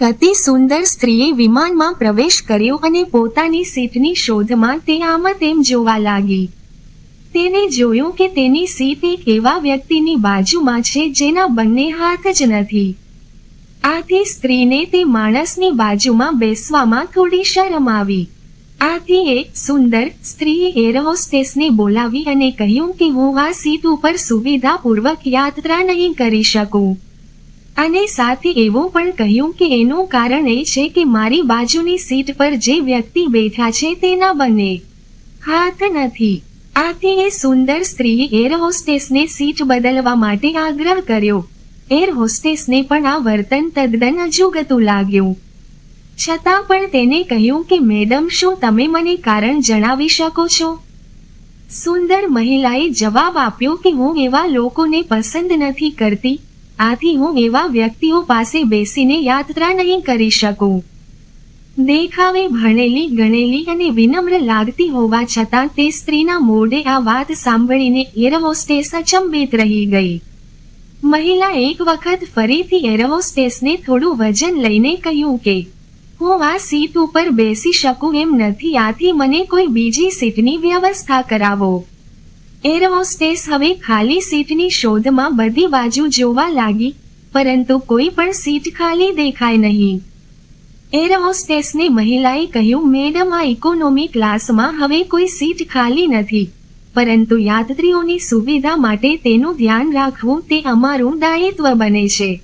અતિ સુંદર સ્ત્રીએ વિમાનમાં પ્રવેશ કર્યો અને પોતાની સીટની શોધમાં તે આમ તેમ જોવા લાગી. તેને જોયું કે તેની સીટ એક એવા વ્યક્તિની બાજુમાં છે જેના બંને હાથ જ નથી. આથી સ્ત્રીને તે માણસની બાજુમાં બેસવામાં થોડી શરમ આવી. આથી એક સુંદર સ્ત્રીએ એર હોસ્ટેસને બોલાવી અને કહ્યું કે હું આ સીટ ઉપર સુવિધાપૂર્વક યાત્રા નહીં કરી શકું. અને સાથે એવું પણ કહ્યું કે એનું કારણ એ છે કે મારી બાજુની સીટ પર જે વ્યક્તિ બેઠા છે તેના બને. હાથ નથી. આથી એ સુંદર સ્ત્રીએ એર હોસ્ટેસને સીટ બદલવા માટે આગ્રહ કર્યો. એર હોસ્ટેસને પણ આ વર્તન તદ્દન અજુગતું લાગ્યું. છતાં પણ તેને કહ્યું કે, મેડમ, શું તમે મને કારણ જણાવી શકો છો? સુંદર મહિલાએ જવાબ આપ્યો કે, હું એવા લોકોને પસંદ નથી કરતી આથી હું એવા વ્યક્તિઓ પાસે બેસીને યાત્રા નહીં કરી શકું. દેખાવે ભણેલી, ગણેલી અને વિનમ્ર લાગતી હોવા છતાં તે સ્ત્રીના મોઢે આ વાત સાંભળીને એર હોસ્ટેસ અચંબિત રહી ગઈ. મહિલા એક વખત ફરીથી એરહોસ્ટેસને થોડું વજન લઈને કહ્યું કે, હું આ સીટ ઉપર બેસી શકું એમ નથી, આથી મને કોઈ બીજી સીટની વ્યવસ્થા કરાવો. એર હોસ્ટેસ હવે ખાલી સીટની શોધમાં બધી બાજુ જોવા લાગી, પરંતુ કોઈ પણ સીટ ખાલી દેખાય નહીં. એર હોસ્ટેસને મહિલાએ કહ્યું, મેડમ, આ ઇકોનોમી ક્લાસમાં હવે કોઈ સીટ ખાલી નથી. પરંતુ યાત્રીઓની સુવિધા માટે તેનું ધ્યાન રાખવું તે અમારું દાયિત્વ બને છે.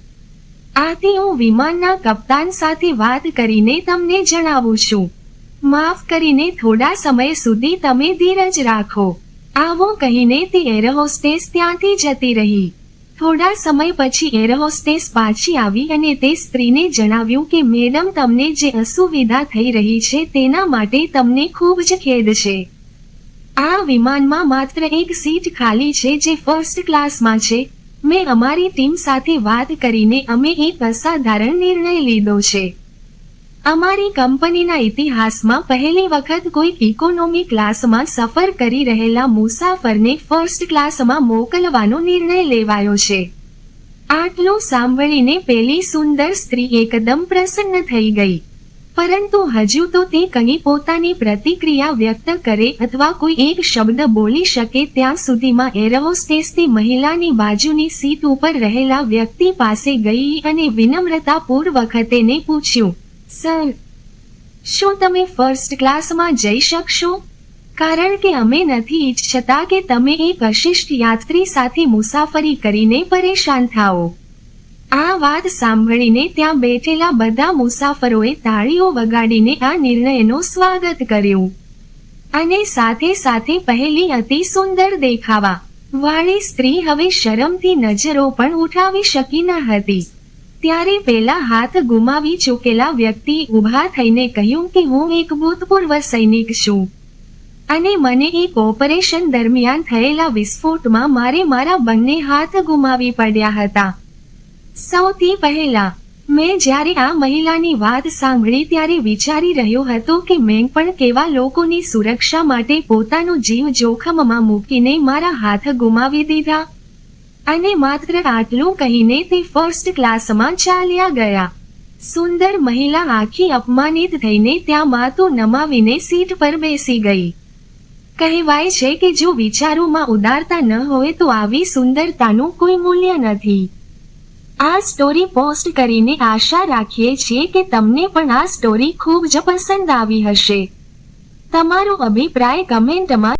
આથી હું વિમાનના કપ્તાન સાથે વાત કરીને તમને જણાવું છું. માફ કરીને થોડા સમય સુધી તમે ધીરજ રાખો. આવું કહીને તે એર હોસ્ટેસ ત્યાંથી જતી રહી. થોડા સમય પછી એર હોસ્ટેસ પાછી આવી અને તે સ્ત્રીને જણાવ્યું કે, મેડમ, તમને જે અસુવિધા થઈ રહી છે તેના માટે તમને ખૂબ જ ખેદ છે. આ વિમાનમાં માત્ર એક સીટ ખાલી છે જે ફર્સ્ટ ક્લાસમાં છે. મેં અમારી ટીમ સાથે વાત કરીને અમે એક અસાધારણ નિર્ણય લીધો છે. અમારી કંપનીના ઇતિહાસમાં પહેલી વખત કોઈ ઇકોનોમી ક્લાસમાં સફર કરી રહેલા મુસાફરને ફર્સ્ટ ક્લાસમાં મોકલવાનો નિર્ણય લેવાયો છે. આટલું સાંભળીને પેલી સુંદર સ્ત્રી એકદમ પ્રસન્ન થઈ ગઈ. પરંતુ હજુ તો તે કંઈ પોતાની પ્રતિક્રિયા વ્યક્ત કરે અથવા કોઈ એક શબ્દ બોલી શકે ત્યાં સુધીમાં એરહોસ્ટેસથી મહિલાની બાજુની સીટ ઉપર રહેલા વ્યક્તિ પાસે ગઈ અને વિનમ્રતાપૂર્વક તેને પૂછ્યું સર, શું તમે ફર્સ્ટ ક્લાસમાં જઈ શકશો? કારણ કે અમે નથી ઈચ્છતા કે તમે એક અશિષ્ટ યાત્રી સાથે મુસાફરી કરીને પરેશાન થાઓ. આ વાત સાંભળીને ત્યાં બેઠેલા બધા મુસાફરોએ તાળીઓ વગાડીને આ નિર્ણયનું સ્વાગત કર્યું. અને સાથે સાથે પહેલી અતિ સુંદર દેખાવા વાળી સ્ત્રી હવે શરમથી નજરો પણ ઉઠાવી શકી ન હતી. ત્યારે પેલા હાથ ગુમાવી ચૂકેલા વ્યક્તિ ઊભા થઈને કહ્યું કે હું એક ભૂતપૂર્વ સૈનિક છું. અને મને એક ઓપરેશન દરમિયાન થયેલા વિસ્ફોટમાં મારે મારા બંને હાથ ગુમાવી પડ્યા હતા. સૌથી પહેલા, મેં જ્યારે આ મહિલાની વાત સાંભળી ત્યારે વિચારી રહ્યો હતો કે મેં પણ કેવા લોકોની સુરક્ષા માટે પોતાનો જીવ જોખમમાં મૂકીને મારા હાથ ગુમાવી દીધા. અને માત્ર આટલું કહીને તે ફર્સ્ટ ક્લાસમાં ચાલ્યા ગયા. સુંદર મહિલા આખી અપમાનિત થઈને ત્યાં માથું નમાવીને સીટ પર બેસી ગઈ. કહેવાય છે કે જો વિચારોમાં ઉદારતા ન હોય તો આવી સુંદરતાનું કોઈ મૂલ્ય નથી. આ સ્ટોરી પોસ્ટ કરીને આશા રાખીએ છીએ કે તમને પણ આ સ્ટોરી ખૂબ જ પસંદ આવી હશે. તમારો અભિપ્રાય કમેન્ટમાં